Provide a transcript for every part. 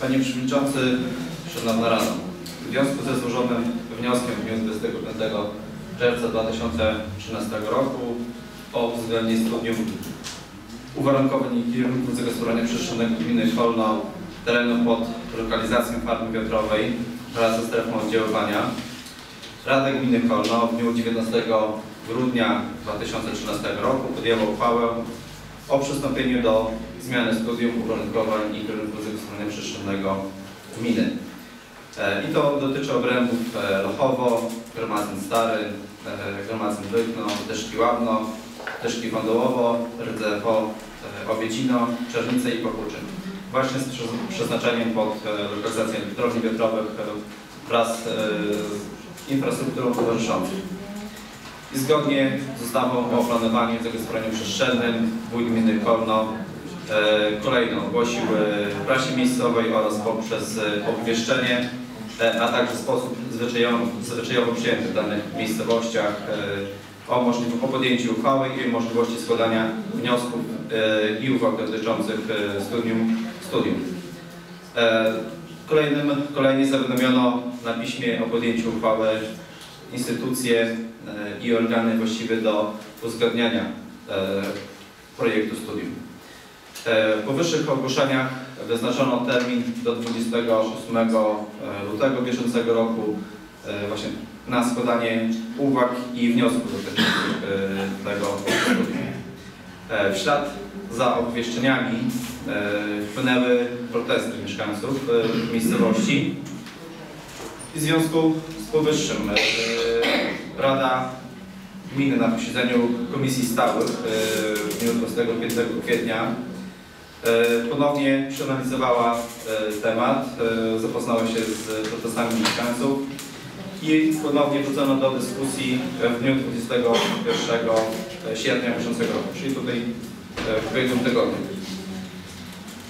Panie Przewodniczący, Szanowna Rado, w związku ze złożonym wnioskiem w dniu 25 czerwca 2013 roku o uwzględnienie studium uwarunkowań i kierunków zagospodarowania przestrzennego gminy Kolno terenu pod lokalizacją farmy wiatrowej wraz ze strefą oddziaływania Rada Gminy Kolno w dniu 19 grudnia 2013 roku podjęła uchwałę o przystąpieniu do zmiany studium uwarunkowań i kierunków zagospodarowania przestrzennego gminy. E, I to dotyczy obrębów e, Lochowo, Gromadzin Stary, e, Gromadzin Wykno, Deszki Łabno, Deszki Wądołowo, Rdzewo, Obiecino, Czernice i Pokuczyn. Właśnie z prze- przeznaczeniem pod lokalizację elektrowni wiatrowych wraz z infrastrukturą towarzyszącą. I zgodnie z ustawą o planowaniu i zagospodarowaniu przestrzennym Wójt Gminy Kolno kolejno ogłosił e, prasie miejscowej oraz poprzez e, obwieszczenie, e, a także sposób zwyczajowo, zwyczajowo przyjęty w danych miejscowościach e, o, o podjęciu uchwały i możliwości składania wniosków e, i uwag dotyczących e, studium. studium. E, Kolejnym, kolejnie zawiadomiono na piśmie o podjęciu uchwały instytucje e, i organy właściwe do uzgadniania e, projektu studium. E, W powyższych ogłoszeniach wyznaczono termin do 28 lutego bieżącego roku e, właśnie na składanie uwag i wniosków dotyczących e, tego. E, W ślad za obwieszczeniami e, wpłynęły protesty mieszkańców e, miejscowości. I w związku z powyższym e, Rada Gminy na posiedzeniu Komisji Stałych e, w dniu 25 kwietnia e, ponownie przeanalizowała e, temat, e, zapoznała się z protestami mieszkańców i ponownie wrzucono do dyskusji w dniu 21 sierpnia bieżącego roku, czyli tutaj e, w ubiegłym tygodniu.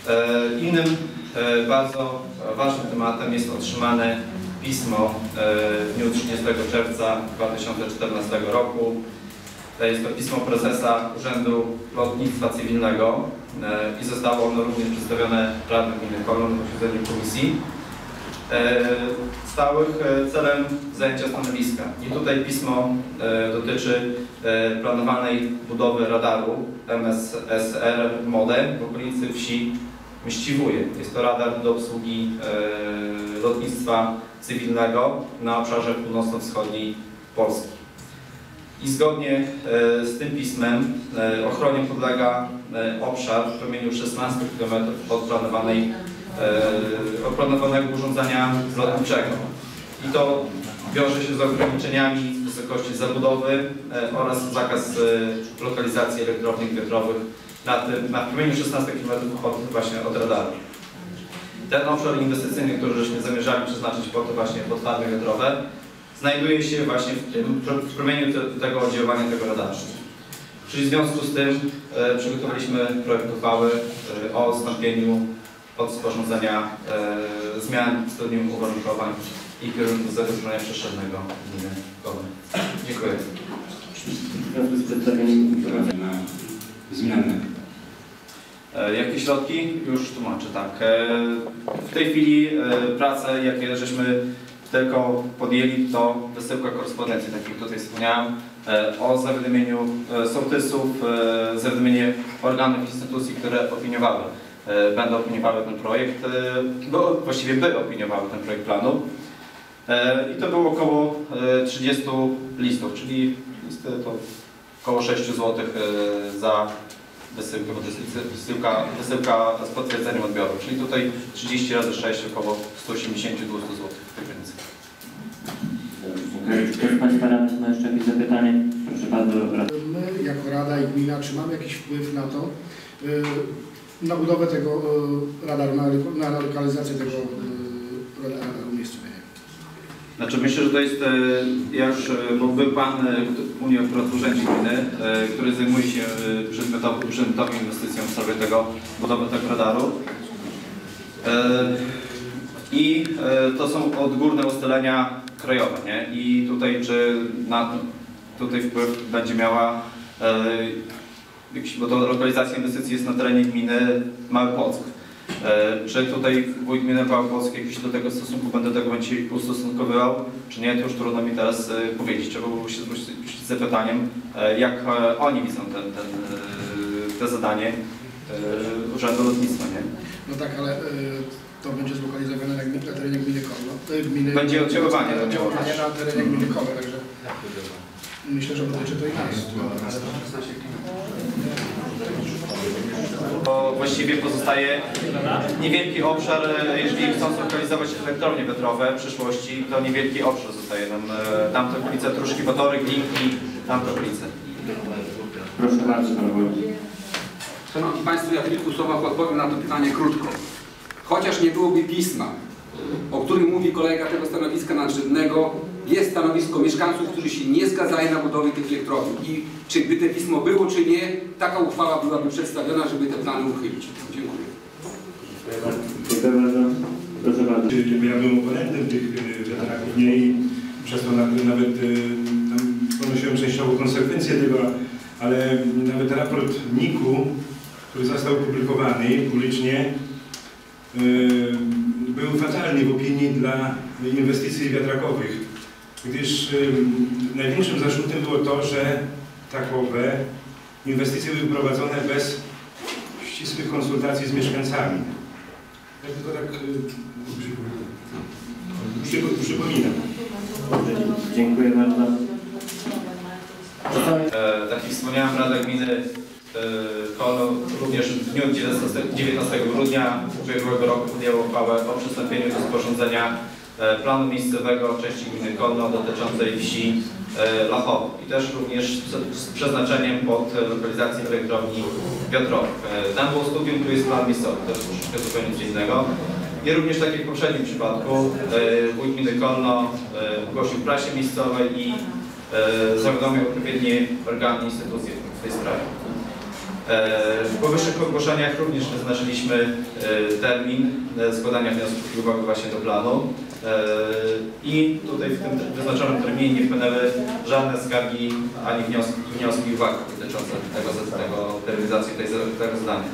E, Innym e, bardzo ważnym tematem jest otrzymane pismo e, w dniu 30 czerwca 2014 roku. Jest to pismo prezesa Urzędu Lotnictwa Cywilnego e, i zostało ono również przedstawione Radzie Gminy Kolon na posiedzeniu komisji e, stałych e, celem zajęcia stanowiska. I tutaj pismo dotyczy planowanej budowy radaru MSSR MODE w okolicy wsi Mściwuje. Jest to radar do obsługi lotnictwa cywilnego na obszarze północno-wschodniej Polski. I zgodnie e, z tym pismem e, ochronie podlega e, obszar w promieniu 16 km od planowanej od planowanego urządzenia lotniczego. I to wiąże się z ograniczeniami wysokości zabudowy oraz zakaz lokalizacji elektrowni wiatrowych na, tym, na promieniu 16 km od, właśnie od radaru. Ten obszar inwestycyjny, który żeśmy zamierzali przeznaczyć pod właśnie pod farmy wiatrowe, znajduje się właśnie w, tym, w promieniu te, tego oddziaływania tego radaru. Czyli w związku z tym e, przygotowaliśmy projekt uchwały e, o odstąpieniu od sporządzenia e, zmian w studium uwarunkowań i kierunków zagospodarowania przestrzennego gminy Koły. Dziękuję. Na zmiany. E, Jakie środki? Już tłumaczę, tak. E, W tej chwili e, prace, jakie żeśmy tylko podjęli, to wysyłka korespondencji, tak jak tutaj wspomniałem, e, o zawiadomieniu e, sołtysów, e, zawiadomienie organów instytucji, które opiniowały, będą opiniowały ten projekt, bo właściwie by opiniowały ten projekt planu. I to było około e, 30 listów, czyli listy to około 6 zł za wysyłkę, bo to jest wysyłka, wysyłka z potwierdzeniem odbioru, czyli tutaj 30 razy 6 około 180-200 zł w tej granicy. Czy ktoś z Państwa radnych ma jeszcze jakieś zapytanie? Proszę bardzo. My, jako Rada i Gmina, czy mamy jakiś wpływ na to, y, na budowę tego y, radaru, na, lokalizację tego y, radaru umiejscowienia? Znaczy myślę, że to jest, e, ja już, e, był Pan u mnie akurat Urzędzie Gminy, e, który zajmuje się przedmiotową, przedmiotową inwestycją w sprawie tego, budowy tego radaru. I to są odgórne ustalenia krajowe, nie? I tutaj czy na, tutaj wpływ będzie miała, e, bo to lokalizacja inwestycji jest na terenie gminy Mały Płock. E, Czy tutaj wójt gminy Pałkowski jakiś do tego stosunku będę tego będzie ustosunkowywał, czy nie, to już trudno mi teraz e, powiedzieć. Trzeba było się zwrócić z zapytaniem, e, jak e, oni widzą ten, ten, e, to zadanie e, Urzędu Lotnictwa, nie? No tak, ale to będzie zlokalizowane na, na terenie gminy Kolno. y, Gminy, Będzie oddziaływanie oddziaływanie na terenie gminy Kolno, także myślę, że dotyczy to i nas. To właściwie pozostaje niewielki obszar, e, jeżeli chcą zlokalizować elektrownie wiatrowe w przyszłości, to niewielki obszar zostaje nam. e, Tamte okolice, Truszki, Batory, Glinki, tamte okolice. Proszę bardzo, pan wójt. Szanowni Państwo, ja w kilku słowach odpowiem na to pytanie krótko. Chociaż nie byłoby pisma, o którym mówi kolega tego stanowiska nadrzędnego, jest stanowisko mieszkańców, którzy się nie zgadzają na budowę tych elektrowni. I czy by te pismo było, czy nie, taka uchwała byłaby przedstawiona, żeby te plany uchylić. Dziękuję. Dziękuję bardzo. Proszę bardzo. Ja byłem oponentem tych y, wiatraków, nie? I przez to nawet, nawet tam ponosiłem częściowo konsekwencje tego, ale nawet raport NIK-u, który został opublikowany publicznie, był fatalny w opinii dla inwestycji wiatrakowych, gdyż y, największym zarzutem było to, że takowe inwestycje były prowadzone bez ścisłych konsultacji z mieszkańcami. Ja tylko tak y, przypo- przypominam. Dziękuję bardzo. E, Tak jak wspomniałem, Rada Gminy e, Kolno również w dniu 19, 19 grudnia ubiegłego roku podjęła uchwałę o przystąpieniu do sporządzenia e, planu miejscowego części gminy Kolno dotyczącej wsi e, Lachowo i też również z, przeznaczeniem pod lokalizację elektrowni. E, Tam było studium, tu jest plan miejscowy, to jest troszeczkę zupełnie co innego. I również tak jak w poprzednim przypadku, wójt gminy Kolno e, zgłosił prasie miejscowej i zawiadomił odpowiednie organy i instytucje w tej sprawie. E, W powyższych ogłoszeniach również wyznaczyliśmy e, termin e, składania wniosków i uwag właśnie do planu i tutaj w tym wyznaczonym terminie nie wpłynęły żadne skargi ani wnioski, wnioski i dotyczące tego, tego, realizacji tej, tego zadania.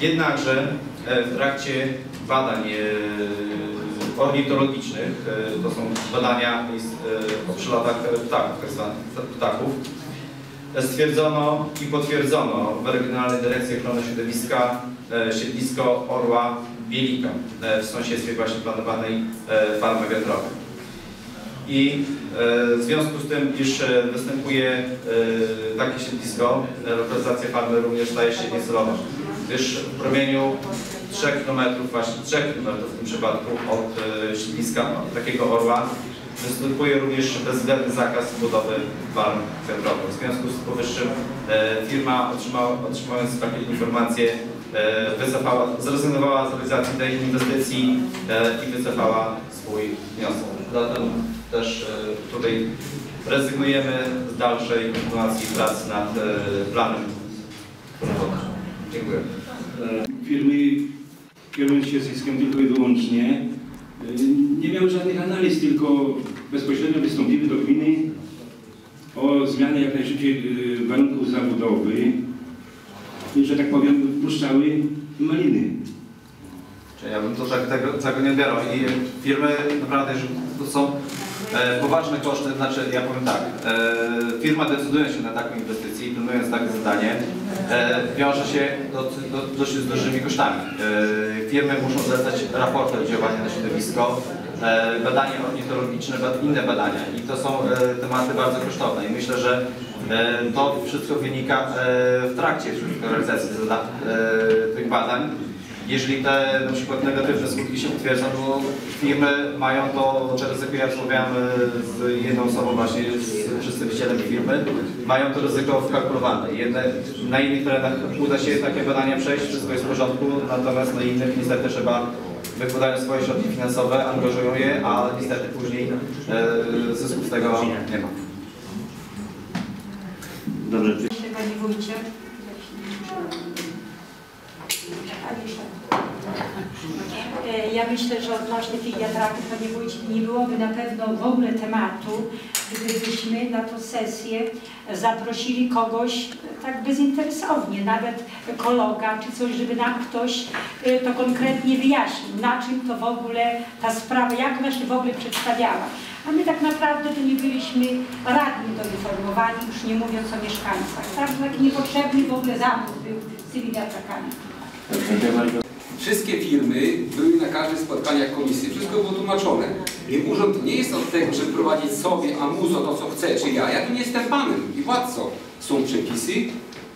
Jednakże w trakcie badań ornitologicznych, to są badania o przelotach ptaków, tak ptaków, stwierdzono i potwierdzono w Regionalnej Dyrekcji Ochrony Środowiska e, siedlisko orła Bielika e, w sąsiedztwie właśnie planowanej e, farmy wiatrowej. I w związku z tym, iż występuje takie siedlisko, lokalizacja farmy również staje się niecelowa, gdyż w promieniu 3 km, właśnie 3 km w tym przypadku od siedliska takiego orła występuje również bezwzględny zakaz budowy farm wiatrowych. W związku z powyższym e, firma otrzymała, otrzymując takie informacje e, wycofała, zrezygnowała z realizacji tej inwestycji e, i wycofała swój wniosek. Zatem też tutaj rezygnujemy z dalszej kontynuacji prac nad planem. Dziękuję. Firmy kierując się zyskiem tylko i wyłącznie nie miały żadnych analiz, tylko bezpośrednio wystąpiły do gminy o zmianę jak najszybciej y, warunków zabudowy i, że tak powiem, wpuszczały maliny. Ja bym to tak tego, tego nie odbierał. I firmy naprawdę, że to są e, poważne koszty, znaczy ja powiem tak, e, firma decydując się na taką inwestycję i planując takie zadanie, e, wiąże się do, do, dość z dużymi kosztami. E, firmy muszą zlecać raporty oddziaływania na środowisko, e, badania ornitologiczne, bad, inne badania i to są e, tematy bardzo kosztowne i myślę, że e, to wszystko wynika e, w trakcie realizacji e, tych badań. Jeżeli te na przykład negatywne skutki się potwierdzą, bo firmy mają to, czy ryzyko, ja rozmawiałem z jedną osobą właśnie, z przedstawicielem firmy, mają to ryzyko wkalkulowane. Jedne, na innych terenach uda się takie badania przejść, wszystko jest w porządku, natomiast na innych niestety trzeba wykładają swoje środki finansowe, angażują je, a niestety później e, zysków z tego nie ma. Dobrze, czy Panie Wójcie. Panie Szef. E, Ja myślę, że odnośnie tych wiatraków to nie, nie byłoby na pewno w ogóle tematu, gdybyśmy na tę sesję zaprosili kogoś e, tak bezinteresownie, nawet ekologa czy coś, żeby nam ktoś e, to konkretnie wyjaśnił, na czym to w ogóle ta sprawa, jak ona się w ogóle przedstawiała. A my tak naprawdę to nie byliśmy radni doinformowani, już nie mówiąc o mieszkańcach. Także taki niepotrzebny w ogóle zamysł był z tymi wiatrakami. Wszystkie firmy były na każdych spotkaniach komisji. Wszystko było tłumaczone. I urząd nie jest od tego, żeby prowadzić sobie, a muzo to, co chce, czy ja. Ja tu nie jestem panem i władcą. Są przepisy,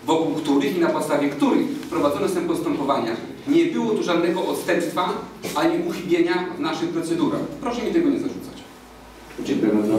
wokół których i na podstawie których prowadzone są postępowania. Nie było tu żadnego odstępstwa ani uchybienia w naszych procedurach. Proszę mi tego nie zarzucać. Dziękuję bardzo.